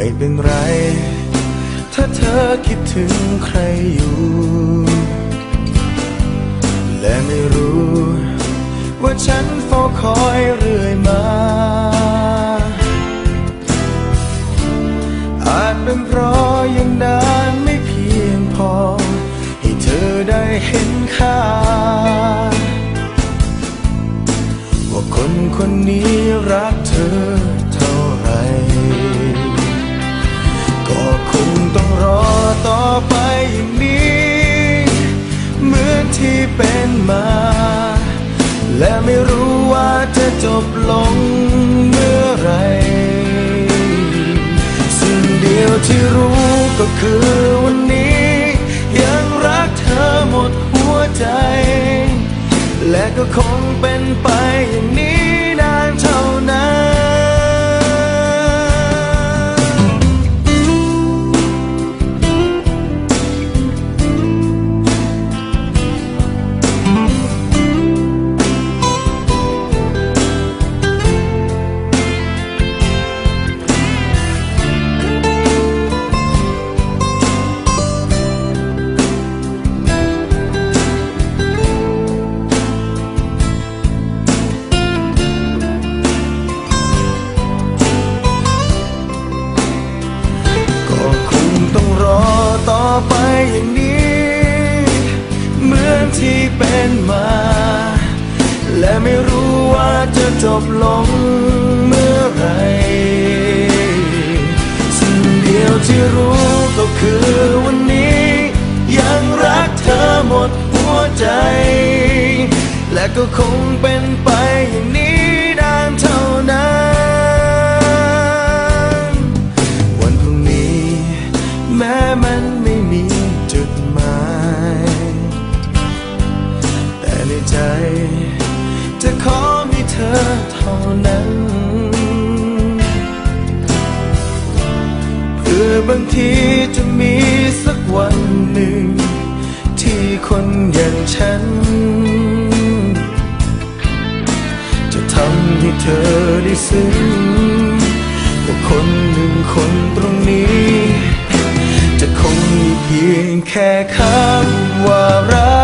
ไม่เป็นไร ถ้าเธอคิดถึงใครอยู่ และไม่รู้ ว่าฉันเฝ้าคอยเรื่อยมา อาจเป็นเพราะยังนานไม่เพียงพอ ให้เธอได้เห็นค่า ว่าคนคนนี้รักเธอ เป็นมา และไม่รู้ว่าจะจบลงเมื่อไหรสิ่งเดียวที่รู้ก็คือ ที่เป็นมา และไม่รู้ว่าจะจบลงเมื่อไร สิ่งเดียวที่รู้ก็คือวันนี้ ยังรักเธอหมดหัวใจ และก็คงเป็นไปอย่างนี้นานเท่านั้น วันพรุ่งนี้แม้มัน ใจ จะขอมีเธอเท่านั้น เพื่อบางทีจะมีสักวันหนึ่ง ที่คนอย่างฉัน จะทำให้เธอได้ซึ้งว่าคนหนึ่งคนตรงนี้จะคงมีเพียงแค่เขารัก